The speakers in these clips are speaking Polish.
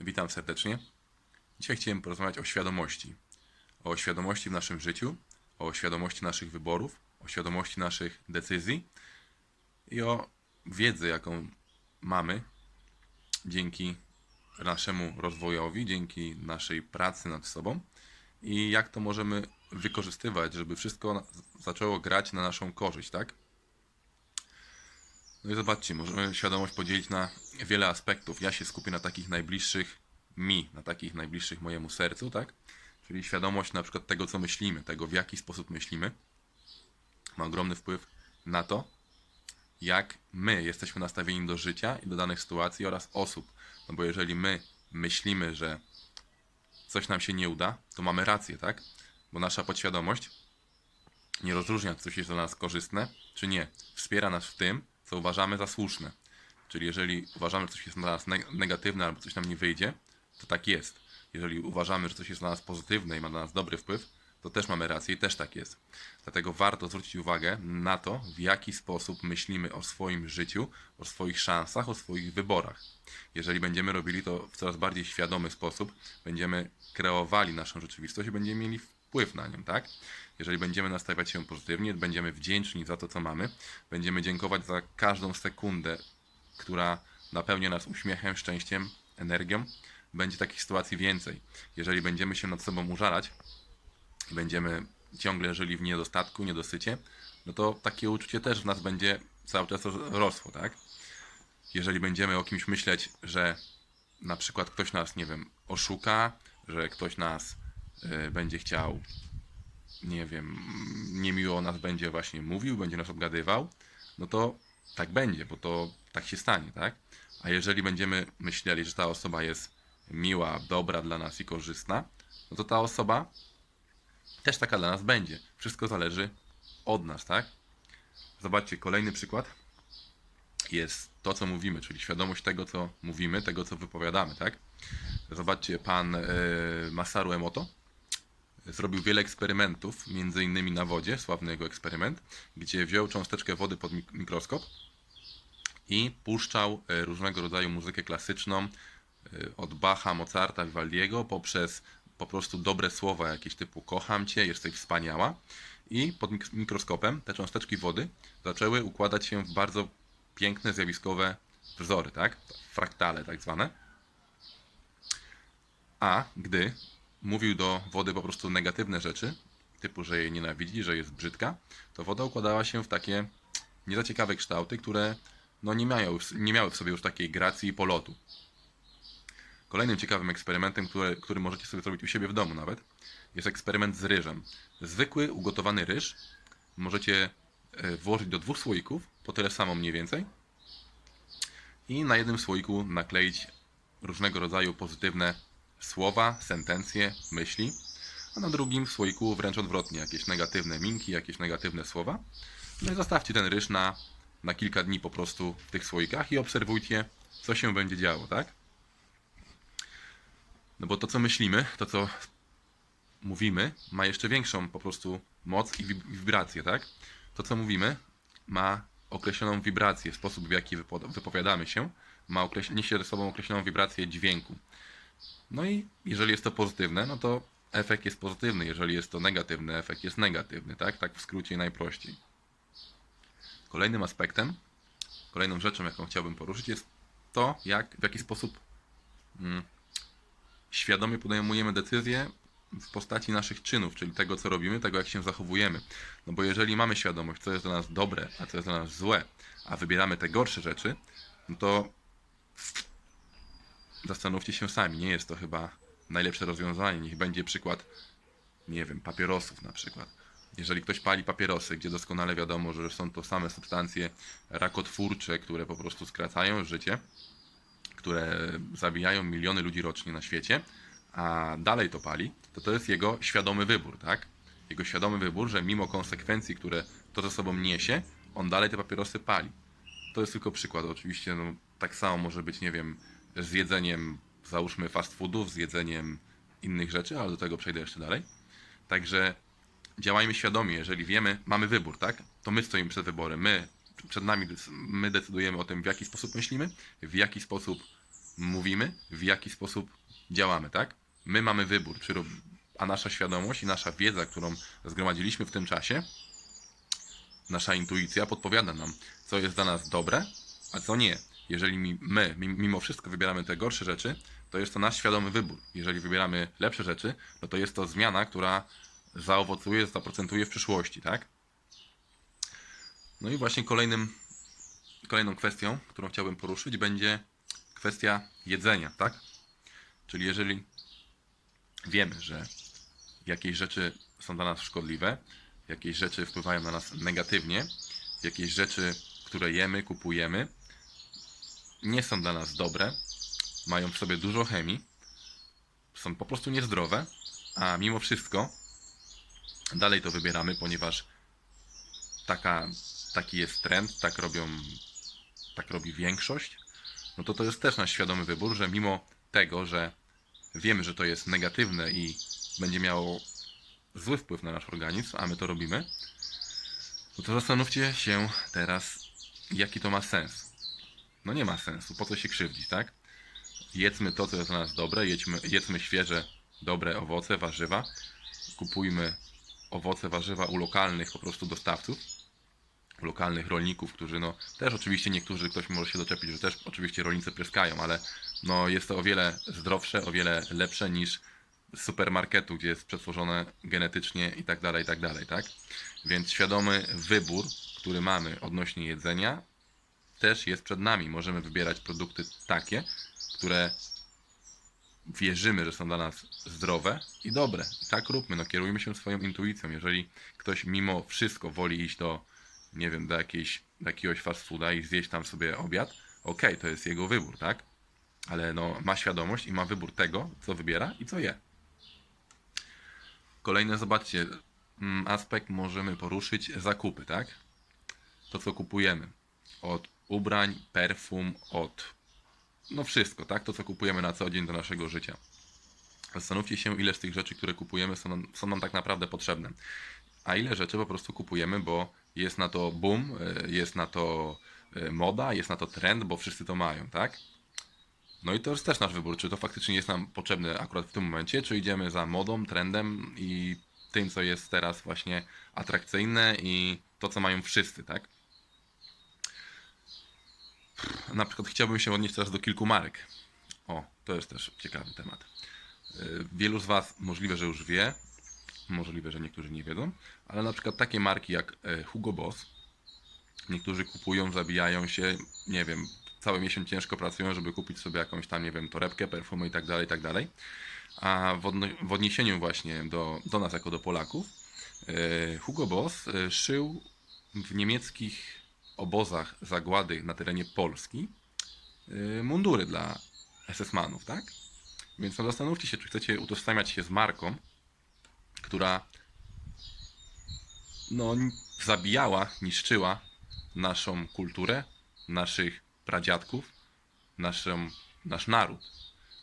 Witam serdecznie. Dzisiaj chciałem porozmawiać o świadomości. O świadomości w naszym życiu, o świadomości naszych wyborów, o świadomości naszych decyzji i o wiedzy, jaką mamy dzięki naszemu rozwojowi, dzięki naszej pracy nad sobą i jak to możemy wykorzystywać, żeby wszystko zaczęło grać na naszą korzyść, tak? No i zobaczcie, możemy świadomość podzielić na wiele aspektów. Ja się skupię na takich najbliższych mi, na takich najbliższych mojemu sercu, tak? Czyli świadomość na przykład tego, co myślimy, tego, w jaki sposób myślimy, ma ogromny wpływ na to, jak my jesteśmy nastawieni do życia i do danych sytuacji oraz osób. No bo jeżeli my myślimy, że coś nam się nie uda, to mamy rację, tak? Bo nasza podświadomość nie rozróżnia, czy coś jest dla nas korzystne, czy nie. Wspiera nas w tym, co uważamy za słuszne. Czyli jeżeli uważamy, że coś jest dla nas neg- negatywne albo coś nam nie wyjdzie, to tak jest. Jeżeli uważamy, że coś jest dla nas pozytywne i ma dla nas dobry wpływ, to też mamy rację i też tak jest. Dlatego warto zwrócić uwagę na to, w jaki sposób myślimy o swoim życiu, o swoich szansach, o swoich wyborach. Jeżeli będziemy robili to w coraz bardziej świadomy sposób, będziemy kreowali naszą rzeczywistość i będziemy mieli wpływ na nią, tak? Jeżeli będziemy nastawiać się pozytywnie, będziemy wdzięczni za to, co mamy, będziemy dziękować za każdą sekundę, która napełnia nas uśmiechem, szczęściem, energią, będzie takich sytuacji więcej. Jeżeli będziemy się nad sobą użalać i będziemy ciągle żyli w niedostatku, niedosycie, no to takie uczucie też w nas będzie cały czas ros- rosło, tak? Jeżeli będziemy o kimś myśleć, że na przykład ktoś nas, nie wiem, oszuka, że ktoś nas będzie chciał, nie wiem, niemiło o nas będzie właśnie mówił, będzie nas obgadywał, no to tak będzie, bo to tak się stanie, tak? A jeżeli będziemy myśleli, że ta osoba jest miła, dobra dla nas i korzystna, no to ta osoba też taka dla nas będzie. Wszystko zależy od nas, tak? Zobaczcie, kolejny przykład jest to, co mówimy, czyli świadomość tego, co mówimy, tego, co wypowiadamy, tak? Zobaczcie, pan e, Masaru Emoto zrobił wiele eksperymentów, między innymi na wodzie, sławny jego eksperyment, gdzie wziął cząsteczkę wody pod mik- mikroskop i puszczał e, różnego rodzaju muzykę klasyczną e, od Bacha, Mozarta, Vivaldiego poprzez po prostu dobre słowa jakieś typu kocham cię, jesteś wspaniała i pod mik- mikroskopem te cząsteczki wody zaczęły układać się w bardzo piękne, zjawiskowe wzory, tak? Fraktale tak zwane. A gdy mówił do wody po prostu negatywne rzeczy, typu, że jej nienawidzi, że jest brzydka, to woda układała się w takie nie za ciekawe kształty, które no nie, miały, nie miały w sobie już takiej gracji i polotu. Kolejnym ciekawym eksperymentem, który, który możecie sobie zrobić u siebie w domu nawet, jest eksperyment z ryżem. Zwykły, ugotowany ryż możecie e, włożyć do dwóch słoików, po tyle samo mniej więcej, i na jednym słoiku nakleić różnego rodzaju pozytywne słowa, sentencje, myśli, a na drugim słoiku wręcz odwrotnie, jakieś negatywne minki, jakieś negatywne słowa. No i zostawcie ten ryż na, na kilka dni po prostu w tych słoikach i obserwujcie, co się będzie działo, tak? No bo to, co myślimy, to, co mówimy, ma jeszcze większą po prostu moc i wib- wibrację, tak? To, co mówimy, ma określoną wibrację, sposób w jaki wypo- wypowiadamy się, ma niesie ze sobą określoną wibrację dźwięku. No i jeżeli jest to pozytywne, no to efekt jest pozytywny. Jeżeli jest to negatywny, efekt jest negatywny, tak? Tak w skrócie i najprościej. Kolejnym aspektem, kolejną rzeczą, jaką chciałbym poruszyć, jest to, jak, w jaki sposób mm, świadomie podejmujemy decyzje w postaci naszych czynów, czyli tego, co robimy, tego, jak się zachowujemy. No bo jeżeli mamy świadomość, co jest dla nas dobre, a co jest dla nas złe, a wybieramy te gorsze rzeczy, no to zastanówcie się sami, nie jest to chyba najlepsze rozwiązanie. Niech będzie przykład, nie wiem, papierosów na przykład. Jeżeli ktoś pali papierosy, gdzie doskonale wiadomo, że są to same substancje rakotwórcze, które po prostu skracają życie, które zabijają miliony ludzi rocznie na świecie, a dalej to pali, to to jest jego świadomy wybór, tak? Jego świadomy wybór, że mimo konsekwencji, które to ze sobą niesie, on dalej te papierosy pali. To jest tylko przykład. Oczywiście no, tak samo może być, nie wiem, z jedzeniem, załóżmy, fast foodów, z jedzeniem innych rzeczy, ale do tego przejdę jeszcze dalej. Także działajmy świadomie, jeżeli wiemy, mamy wybór, tak? To my stoimy przed wyborem, my, przed nami, my decydujemy o tym, w jaki sposób myślimy, w jaki sposób mówimy, w jaki sposób działamy, tak? My mamy wybór, a nasza świadomość i nasza wiedza, którą zgromadziliśmy w tym czasie, nasza intuicja podpowiada nam, co jest dla nas dobre, a co nie. Jeżeli my mi- mimo wszystko wybieramy te gorsze rzeczy, to jest to nasz świadomy wybór. Jeżeli wybieramy lepsze rzeczy, no to jest to zmiana, która zaowocuje, zaprocentuje w przyszłości, tak? No i właśnie kolejnym, kolejną kwestią, którą chciałbym poruszyć, będzie kwestia jedzenia, tak? Czyli jeżeli wiemy, że jakieś rzeczy są dla nas szkodliwe, jakieś rzeczy wpływają na nas negatywnie, jakieś rzeczy, które jemy, kupujemy, nie są dla nas dobre, mają w sobie dużo chemii, są po prostu niezdrowe, a mimo wszystko dalej to wybieramy, ponieważ taka, taki jest trend, tak robią, tak robi większość, no to to jest też nasz świadomy wybór, że mimo tego, że wiemy, że to jest negatywne i będzie miało zły wpływ na nasz organizm, a my to robimy, no to zastanówcie się teraz, jaki to ma sens. No nie ma sensu, po co się krzywdzić, tak? Jedzmy to, co jest dla nas dobre, jedzmy, jedzmy świeże, dobre owoce, warzywa, kupujmy owoce, warzywa u lokalnych po prostu dostawców, u lokalnych rolników, którzy no też oczywiście niektórzy, ktoś może się doczepić, że też oczywiście rolnicy pryskają, ale no jest to o wiele zdrowsze, o wiele lepsze niż z supermarketu, gdzie jest przetworzone genetycznie i tak dalej, i tak dalej, tak? Więc świadomy wybór, który mamy odnośnie jedzenia, też jest przed nami. Możemy wybierać produkty takie, które wierzymy, że są dla nas zdrowe i dobre. I tak róbmy, no kierujmy się swoją intuicją. Jeżeli ktoś mimo wszystko woli iść do, nie wiem, do, jakiejś, do jakiegoś fast fooda i zjeść tam sobie obiad, okej, to jest jego wybór, tak? Ale no, ma świadomość i ma wybór tego, co wybiera i co je. Kolejny, zobaczcie, mm, aspekt możemy poruszyć zakupy, tak? To, co kupujemy. Od ubrań, perfum, od no wszystko, tak? To, co kupujemy na co dzień do naszego życia. Zastanówcie się, ile z tych rzeczy, które kupujemy, są nam, są nam tak naprawdę potrzebne. A ile rzeczy po prostu kupujemy, bo jest na to boom, y, jest na to y, moda, jest na to trend, bo wszyscy to mają, tak? No i to jest też nasz wybór, czy to faktycznie jest nam potrzebne akurat w tym momencie, czy idziemy za modą, trendem i tym, co jest teraz właśnie atrakcyjne i to, co mają wszyscy, tak? Na przykład chciałbym się odnieść teraz do kilku marek. O, to jest też ciekawy temat. Y, Wielu z Was możliwe, że już wie, możliwe, że niektórzy nie wiedzą, ale na przykład takie marki jak e, Hugo Boss, niektórzy kupują, zabijają się, nie wiem, cały miesiąc ciężko pracują, żeby kupić sobie jakąś tam, nie wiem, torebkę, perfumy i tak dalej, i tak dalej. A w odniesieniu właśnie do, do nas jako do Polaków, e, Hugo Boss e, szył w niemieckich obozach zagłady na terenie Polski e, mundury dla SS-manów, tak? Więc no zastanówcie się, czy chcecie utożsamiać się z marką, która no, zabijała, niszczyła naszą kulturę, naszych pradziadków, naszą, nasz naród.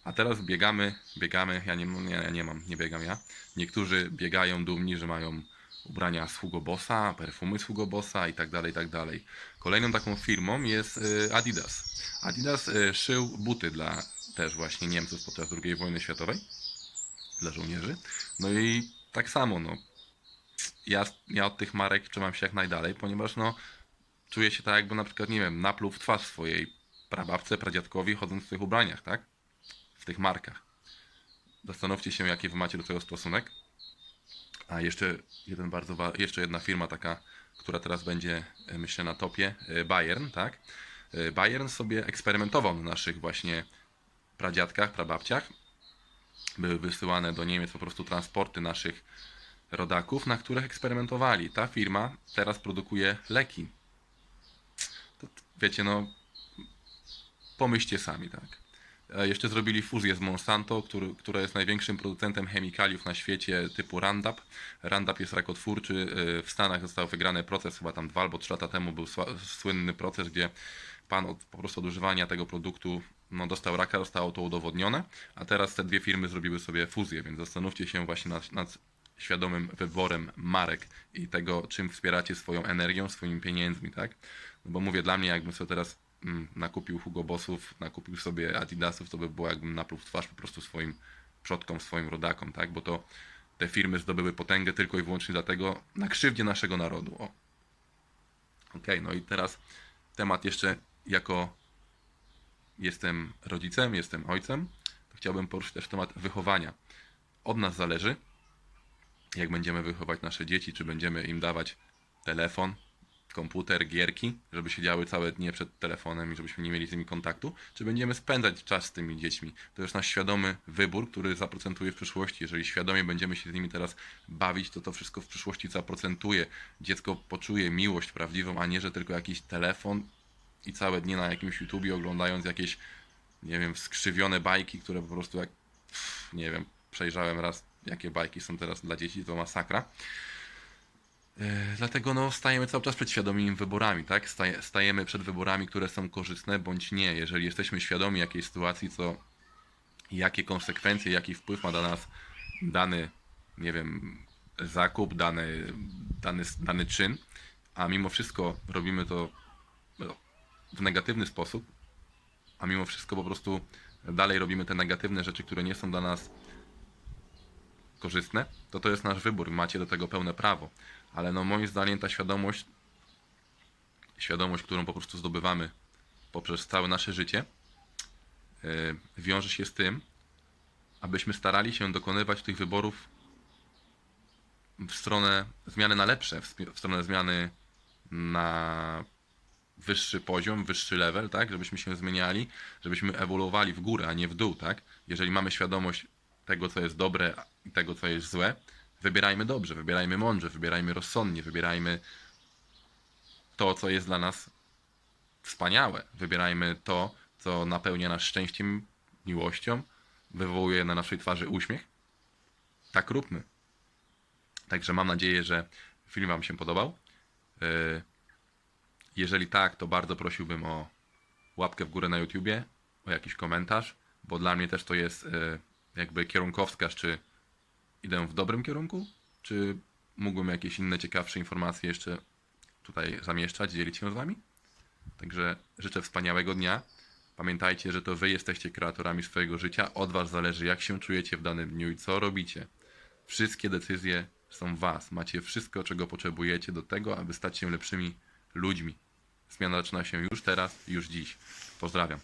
A teraz biegamy, biegamy, ja nie, ja nie mam, nie biegam ja. Niektórzy biegają dumni, że mają ubrania z Hugo Bossa, perfumy z Hugo Bossa i tak dalej, tak dalej. Kolejną taką firmą jest y, Adidas. Adidas y, szył buty dla też właśnie Niemców podczas II wojny światowej, dla żołnierzy. No i tak samo, no, ja, ja od tych marek trzymam się jak najdalej, ponieważ no, czuję się tak jakby na przykład, nie wiem, napluł w twarz swojej prababce, pradziadkowi chodząc w tych ubraniach, tak? W tych markach. Zastanówcie się, jaki wy macie do tego stosunek. A jeszcze jeden bardzo jeszcze jedna firma taka, która teraz będzie, e, myślę, na topie, e, Bayern, tak? E, Bayern sobie eksperymentował na naszych właśnie pradziadkach, prababciach. Były wysyłane do Niemiec po prostu transporty naszych rodaków, na których eksperymentowali. Ta firma teraz produkuje leki. To, wiecie, no, pomyślcie sami, tak. E, Jeszcze zrobili fuzję z Monsanto, który, która jest największym producentem chemikaliów na świecie typu Roundup. Roundup jest rakotwórczy. e, W Stanach został wygrany proces, chyba tam dwa albo trzy lata temu był słynny proces, gdzie pan od po prostu używania tego produktu no, dostał raka, zostało to udowodnione, a teraz te dwie firmy zrobiły sobie fuzję, więc zastanówcie się właśnie nad, nad świadomym wyborem marek i tego, czym wspieracie swoją energią, swoimi pieniędzmi, tak? No bo mówię, dla mnie jakbym sobie teraz mm, nakupił Hugo Bossów, nakupił sobie Adidasów, to by było jakbym napluł w twarz po prostu swoim przodkom, swoim rodakom, tak? Bo to te firmy zdobyły potęgę tylko i wyłącznie dlatego, na krzywdzie naszego narodu. O. Okej, no i teraz temat jeszcze jako jestem rodzicem, jestem ojcem, to chciałbym poruszyć też temat wychowania. Od nas zależy, jak będziemy wychować nasze dzieci, czy będziemy im dawać telefon, komputer, gierki, żeby siedziały całe dnie przed telefonem i żebyśmy nie mieli z nimi kontaktu, czy będziemy spędzać czas z tymi dziećmi. To jest nasz świadomy wybór, który zaprocentuje w przyszłości. Jeżeli świadomie będziemy się z nimi teraz bawić, to to wszystko w przyszłości zaprocentuje. Dziecko poczuje miłość prawdziwą, a nie, że tylko jakiś telefon i całe dnie na jakimś YouTubie oglądając jakieś, nie wiem, skrzywione bajki, które po prostu jak, nie wiem, przejrzałem raz, jakie bajki są teraz dla dzieci, to masakra. E, Dlatego no, stajemy cały czas przed świadomymi wyborami, tak? Staje, stajemy przed wyborami, które są korzystne bądź nie. Jeżeli jesteśmy świadomi jakiejś sytuacji, co jakie konsekwencje, jaki wpływ ma na nas dany, nie wiem, zakup, dany, dany, dany czyn, a mimo wszystko robimy to no, w negatywny sposób, a mimo wszystko po prostu dalej robimy te negatywne rzeczy, które nie są dla nas korzystne, to to jest nasz wybór, macie do tego pełne prawo. Ale no moim zdaniem ta świadomość, świadomość, którą po prostu zdobywamy poprzez całe nasze życie, yy, wiąże się z tym, abyśmy starali się dokonywać tych wyborów w stronę zmiany na lepsze, w stronę zmiany na wyższy poziom, wyższy level, tak? Żebyśmy się zmieniali, żebyśmy ewoluowali w górę, a nie w dół, tak? Jeżeli mamy świadomość tego, co jest dobre i tego, co jest złe, wybierajmy dobrze, wybierajmy mądrze, wybierajmy rozsądnie, wybierajmy to, co jest dla nas wspaniałe. Wybierajmy to, co napełnia nas szczęściem, miłością, wywołuje na naszej twarzy uśmiech. Tak róbmy. Także mam nadzieję, że film Wam się podobał. Yy, Jeżeli tak, to bardzo prosiłbym o łapkę w górę na YouTubie, o jakiś komentarz, bo dla mnie też to jest yy, jakby kierunkowskaz, czy idę w dobrym kierunku, czy mógłbym jakieś inne ciekawsze informacje jeszcze tutaj zamieszczać, dzielić się z Wami. Także życzę wspaniałego dnia. Pamiętajcie, że to Wy jesteście kreatorami swojego życia. Od Was zależy, jak się czujecie w danym dniu i co robicie. Wszystkie decyzje są Was. Macie wszystko, czego potrzebujecie do tego, aby stać się lepszymi ludźmi. Zmiana zaczyna się już teraz, już dziś. Pozdrawiam.